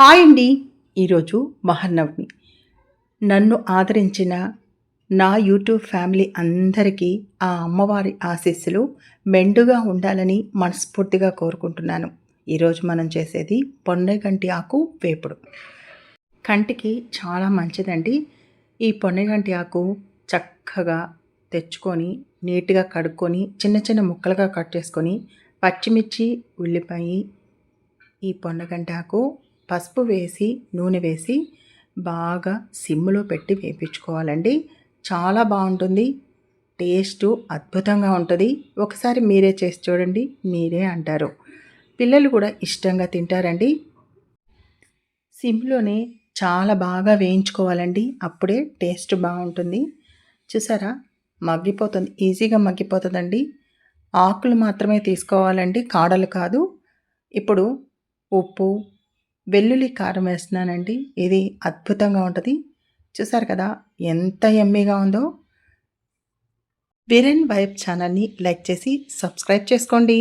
Hi అండి. ఈరోజు మహానవమి నన్ను ఆదరించిన నా యూట్యూబ్ ఫ్యామిలీ అందరికీ ఆ అమ్మవారి ఆశీస్సులు మెండుగా ఉండాలని మనస్ఫూర్తిగా కోరుకుంటున్నాను. ఈరోజు మనం చేసేది పొన్నగంటి ఆకు వేపుడు. కంటికి చాలా మంచిదండి. ఈ పొన్నగంటి ఆకు చక్కగా తెచ్చుకొని నీట్గా కడుక్కొని చిన్న చిన్న ముక్కలుగా కట్ చేసుకొని పచ్చిమిర్చి ఉల్లిపాయ ఈ పొన్నగంటి ఆకు పసుపు వేసి నూనె వేసి బాగా సిమ్లో పెట్టి వేపించుకోవాలండి. చాలా బాగుంటుంది. టేస్ట్ అద్భుతంగా ఉంటుంది. ఒకసారి మీరే చేసి చూడండి మీరే అంటారు. పిల్లలు కూడా ఇష్టంగా తింటారండి. సిమ్లోనే చాలా బాగా వేయించుకోవాలండి. అప్పుడే టేస్ట్ బాగుంటుంది. చూసారా? మగ్గిపోతుంది. ఈజీగా మగ్గిపోతుందండి. ఆకులు మాత్రమే తీసుకోవాలండి. కాడలు కాదు. ఇప్పుడు ఉప్పు వెల్లుల్లి కారం వేస్తున్నానండి. ఇది అద్భుతంగా ఉంటుంది. చూసారు కదా ఎంత ఎమ్మీగా ఉందో. విరెన్ వైబ్ ఛానల్ని లైక్ చేసి సబ్స్క్రైబ్ చేసుకోండి.